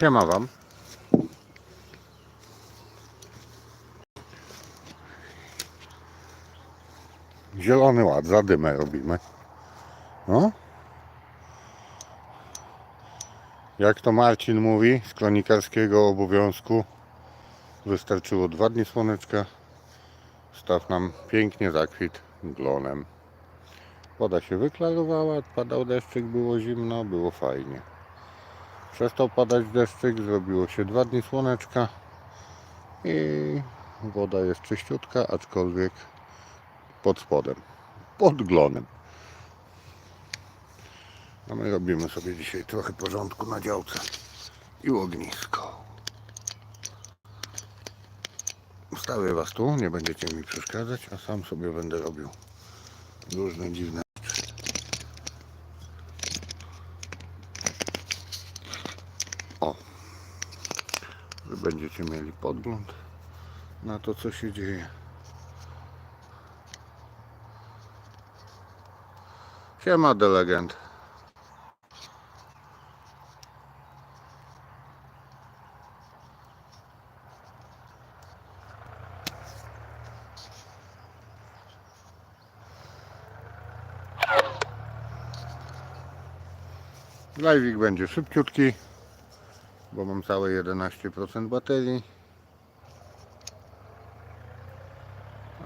Siema wam. Zielony ład, zadymę robimy. No. Jak to Marcin mówi z kronikarskiego obowiązku, wystarczyło dwa dni słoneczka. Staw nam pięknie zakwit glonem. Woda się wyklarowała, padał deszczyk, było zimno, było fajnie. Przestał padać deszczyk, zrobiło się dwa dni słoneczka i woda jest czyściutka, aczkolwiek pod spodem, pod glonem. A my robimy sobie dzisiaj trochę porządku na działce i ognisko. Ustawię Was tu, nie będziecie mi przeszkadzać, a sam sobie będę robił różne dziwne rzeczy. O, Wy będziecie mieli podgląd na to, co się dzieje. Siema, delegent. Będzie szybciutki, bo mam całe 11% baterii.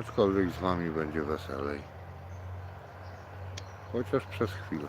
Aczkolwiek z Wami będzie weselej. Chociaż przez chwilę.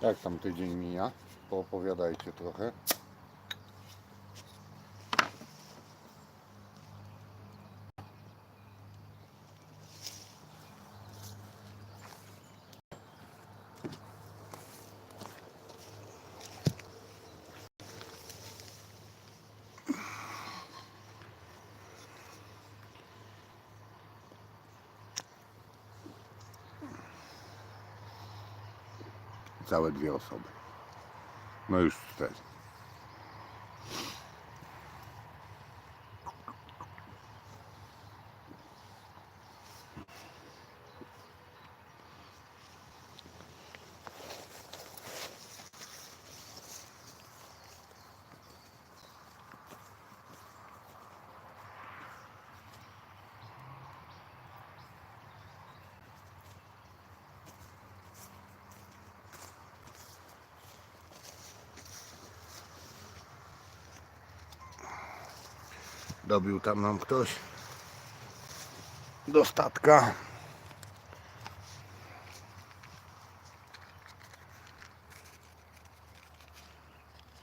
Jak tam tydzień mija? Poopowiadajcie trochę. Całe dwie osoby. No już cztery. Dobił tam nam ktoś do statka.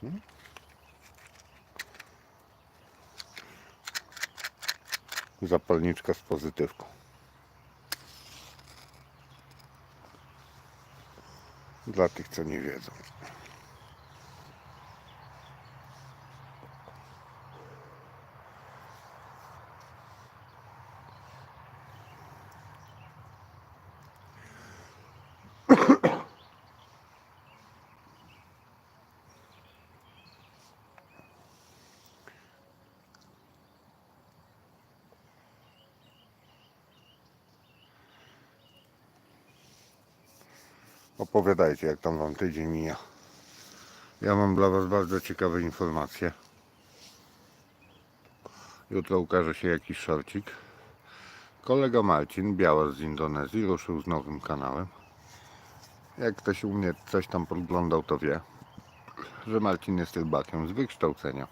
Hmm? Zapalniczka z pozytywką. Dla tych, co nie wiedzą. Opowiadajcie, jak tam wam tydzień mija. Ja mam dla was bardzo ciekawe informacje. Jutro ukaże się jakiś szorcik. Kolega Marcin, Białas z Indonezji, ruszył z nowym kanałem. Jak ktoś u mnie coś tam podglądał, to wie, że Marcin jest rybakiem z wykształcenia.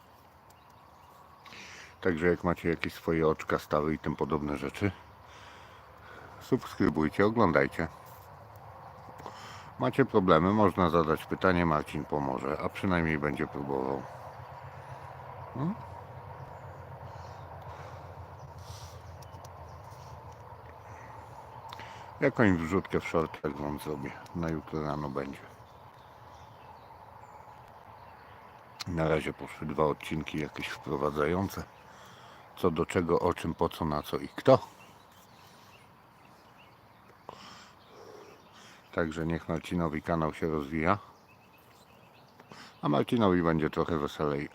Także jak macie jakieś swoje oczka stały i tym podobne rzeczy, subskrybujcie, oglądajcie. Macie problemy, można zadać pytanie, Marcin pomoże, a przynajmniej będzie próbował. Hmm? Jakąś wrzutkę w shortach wam zrobię. Na jutro rano będzie. Na razie poszły dwa odcinki jakieś wprowadzające. Co do czego, o czym, po co, na co i kto. Także niech Marcinowi kanał się rozwija. A Marcinowi będzie trochę weselej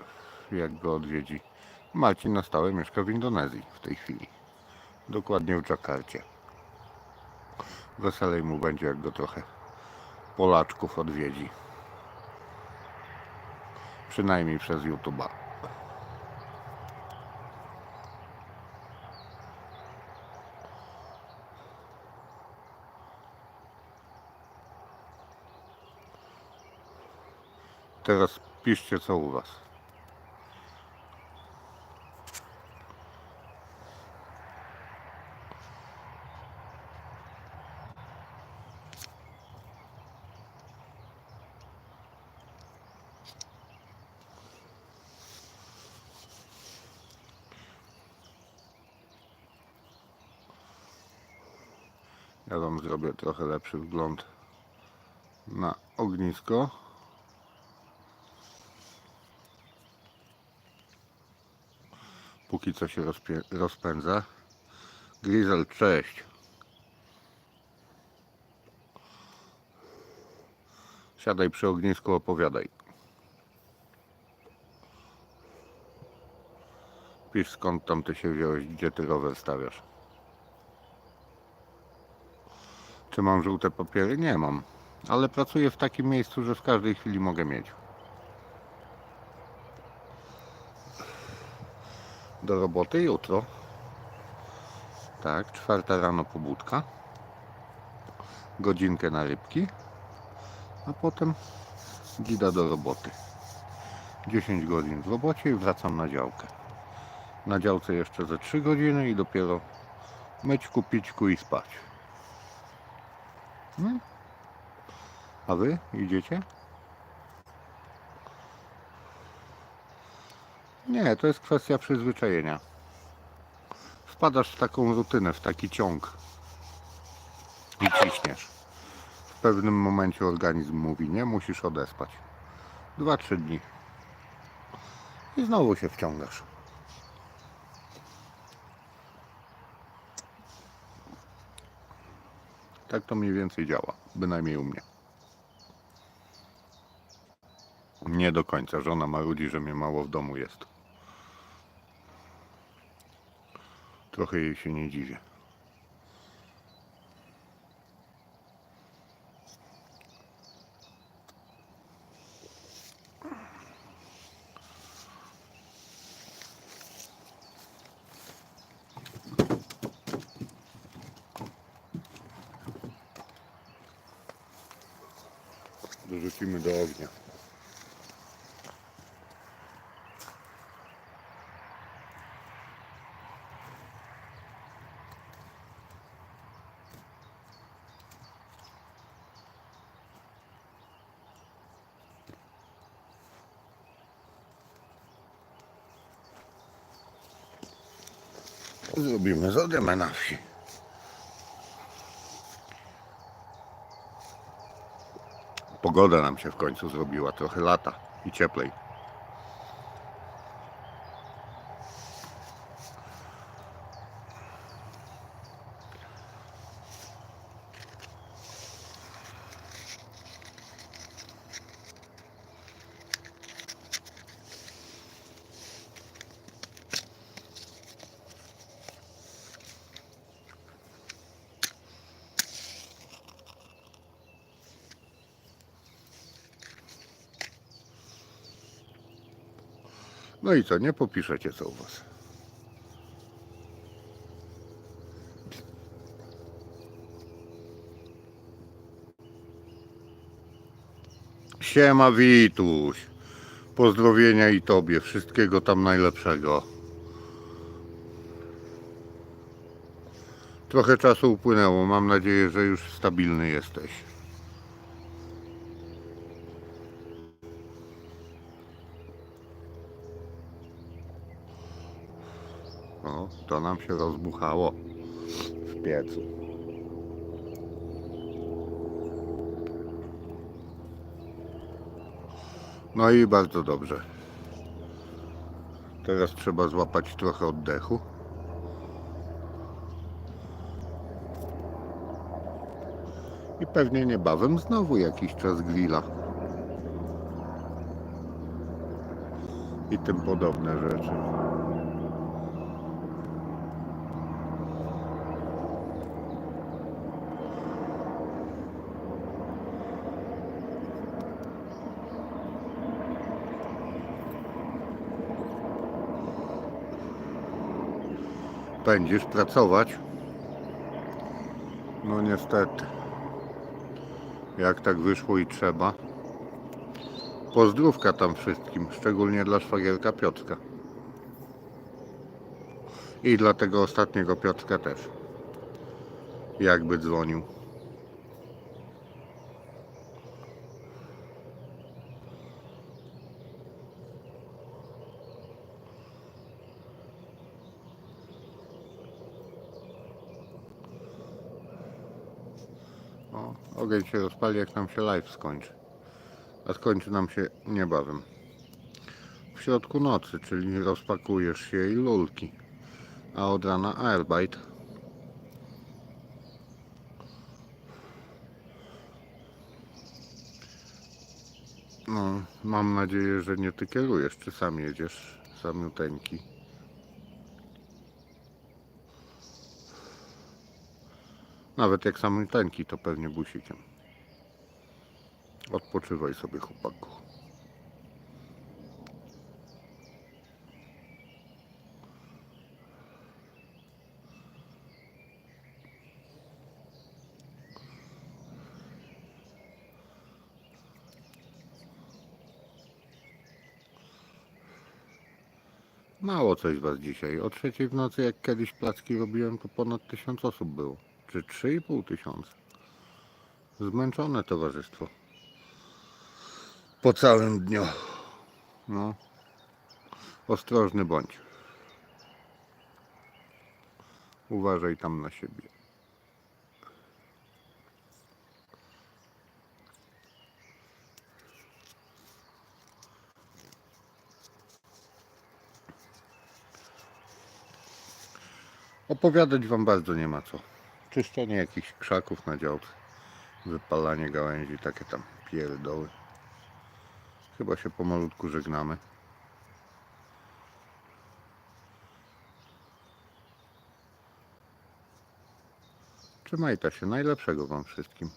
jak go odwiedzi. Marcin na stałe mieszka w Indonezji w tej chwili. Dokładnie w Dżakarcie. Weselej mu będzie, jak go trochę Polaczków odwiedzi. Przynajmniej przez YouTube'a. Teraz piszcie co u Was. Ja Wam zrobię trochę lepszy wgląd na ognisko. Póki co się rozpędza. Grizel, cześć. Siadaj przy ognisku, opowiadaj. Pisz skąd tam ty się wziąłeś, gdzie ty rower stawiasz. Czy mam żółte papiery? Nie mam. Ale pracuję w takim miejscu, że w każdej chwili mogę mieć. Do roboty jutro. Tak, czwarta rano pobudka. Godzinkę na rybki. A potem gida do roboty. 10 godzin w robocie i wracam na działkę. Na działce jeszcze ze 3 godziny i dopiero myć, kupić i spać. No. A wy idziecie? Nie, to jest kwestia przyzwyczajenia. Wpadasz w taką rutynę, w taki ciąg i ciśniesz. W pewnym momencie organizm mówi, nie, musisz odespać. Dwa, trzy dni. I znowu się wciągasz. Tak to mniej więcej działa, bynajmniej u mnie. Nie do końca. Żona marudzi, że mnie mało w domu jest. Trochę jej się nie dziwię. Zrobimy zadymę na wsi. Pogoda nam się w końcu zrobiła, trochę lata i cieplej. No i co, nie popiszecie co u was. Siema Wituś. Pozdrowienia i tobie. Wszystkiego tam najlepszego. Trochę czasu upłynęło. Mam nadzieję, że już stabilny jesteś. O, to nam się rozbuchało w piecu. No i bardzo dobrze. Teraz trzeba złapać trochę oddechu. I pewnie niebawem znowu jakiś czas grilla. i tym podobne rzeczy. Będziesz pracować? No niestety. Jak tak wyszło i trzeba. Pozdrówka tam wszystkim, szczególnie dla szwagierka Piotrka. I dla tego ostatniego Piotrka też. Jakby dzwonił. Ogień się rozpali jak nam się live skończy. A skończy nam się niebawem. W środku nocy, czyli rozpakujesz się i lulki. A od rana airbite. No, mam nadzieję, że nie ty kierujesz, czy sam jedziesz samiuteńki. Nawet jak samiuteńki, to pewnie busikiem. Odpoczywaj sobie, chłopaku. Mało coś was dzisiaj. O trzeciej w nocy, jak kiedyś placki robiłem, to ponad tysiąc osób było. Czy trzy i pół tysiąca. Zmęczone towarzystwo. Po całym dniu. No. Ostrożny bądź. Uważaj tam na siebie. Opowiadać wam bardzo nie ma co. Czyszczenie jakichś krzaków na działce. Wypalanie gałęzi, takie tam pierdoły. Chyba się pomalutku żegnamy. Trzymajcie się. Najlepszego wam wszystkim.